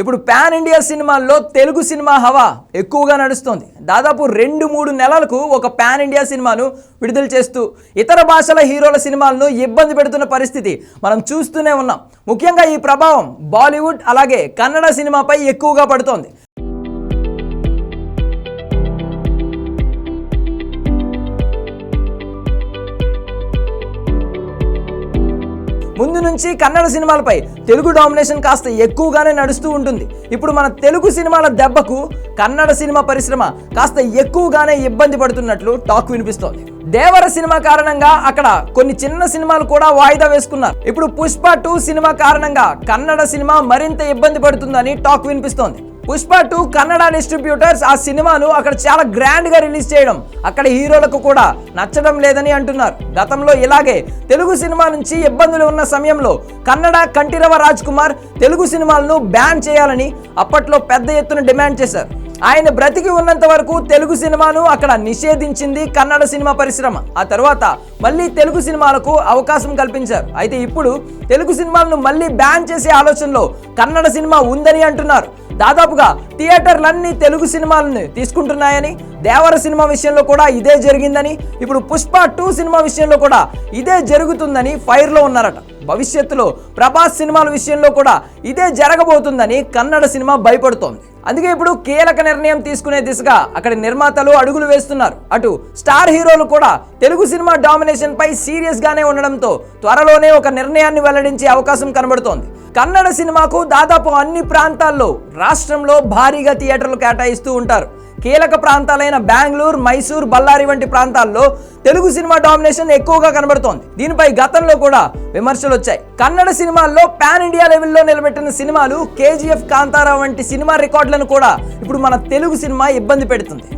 ఇప్పుడు pan India సినిమాల్లో Telugu cinema హవా ఎక్కువగా నడుస్తోంది. దాదాపు రెండు మూడు నెలలకు ఒక పాన్ ఇండియా సినిమాను విడుదల చేస్తూ ఇతర భాషల హీరోల సినిమాలను ఇబ్బంది పెడుతున్న పరిస్థితి మనం చూస్తూనే ఉన్నాం. ముఖ్యంగా ఈ ప్రభావం బాలీవుడ్ అలాగే కన్నడ సినిమాపై ఎక్కువగా పడుతోంది. ముందు నుంచి కన్నడ సినిమాలపై తెలుగు డామినేషన్ కాస్త ఎక్కువగానే నడుస్తూ ఉంటుంది. ఇప్పుడు మన తెలుగు సినిమాల దెబ్బకు కన్నడ సినిమా పరిశ్రమ కాస్త ఎక్కువగానే ఇబ్బంది పడుతున్నట్లు టాక్ వినిపిస్తోంది. దేవర సినిమా కారణంగా అక్కడ కొన్ని చిన్న సినిమాలు కూడా వాయిదా వేసుకున్నారు. ఇప్పుడు పుష్ప టూ సినిమా కారణంగా కన్నడ సినిమా మరింత ఇబ్బంది పడుతుందని టాక్ వినిపిస్తోంది. పుష్ప టూ కన్నడ డిస్ట్రిబ్యూటర్స్ ఆ సినిమాను అక్కడ చాలా గ్రాండ్గా రిలీజ్ చేయడం. అక్కడ హీరోలకు కూడా నచ్చడం లేదని అంటున్నారు. గతంలో ఇలాగే తెలుగు సినిమా నుంచి ఇబ్బందులు ఉన్న సమయంలో కన్నడ కంటిరవ రాజ్ కుమార్ తెలుగు సినిమాలను బ్యాన్ చేయాలని అప్పట్లో పెద్ద ఎత్తున డిమాండ్ చేశారు. ఆయన బ్రతికి ఉన్నంత వరకు తెలుగు సినిమాను అక్కడ నిషేధించింది కన్నడ సినిమా పరిశ్రమ. ఆ తర్వాత మళ్ళీ తెలుగు సినిమాలకు అవకాశం కల్పించారు. అయితే ఇప్పుడు తెలుగు సినిమాలను మళ్ళీ బ్యాన్ చేసే ఆలోచనలో కన్నడ సినిమా ఉందని అంటున్నారు. దాదాపుగా థియేటర్లన్నీ తెలుగు సినిమాలను తీసుకుంటున్నాయని దేవర సినిమా విషయంలో కూడా ఇదే జరిగిందని ఇప్పుడు పుష్ప టూ సినిమా విషయంలో కూడా ఇదే జరుగుతుందని ఫైర్లో ఉన్నారట. భవిష్యత్తులో ప్రభాస్ సినిమాల విషయంలో కూడా ఇదే జరగబోతుందని కన్నడ సినిమా భయపడుతోంది. అందుకే ఇప్పుడు కీలక నిర్ణయం తీసుకునే దిశగా అక్కడి నిర్మాతలు అడుగులు వేస్తున్నారు. అటు స్టార్ హీరోలు కూడా తెలుగు సినిమా డామినేషన్ పై సీరియస్గానే ఉండడంతో త్వరలోనే ఒక నిర్ణయాన్ని వెల్లడించే అవకాశం కనబడుతోంది. కన్నడ సినిమాకు దాదాపు అన్ని ప్రాంతాల్లో రాష్ట్రంలో భారీగా థియేటర్లు కేటాయిస్తూ ఉంటారు. కీలక ప్రాంతాలైన బెంగళూరు మైసూర్ బళ్ళారి వంటి ప్రాంతాల్లో తెలుగు సినిమా డామినేషన్ ఎక్కువగా కనబడుతోంది. దీనిపై గతంలో కూడా విమర్శలు వచ్చాయి. కన్నడ సినిమాల్లో పాన్ ఇండియా లెవెల్లో నిలబెట్టిన సినిమాలు కేజీఎఫ్ కాంతారా వంటి సినిమా రికార్డులను కూడా ఇప్పుడు మన తెలుగు సినిమా ఇబ్బంది పెడుతుంది.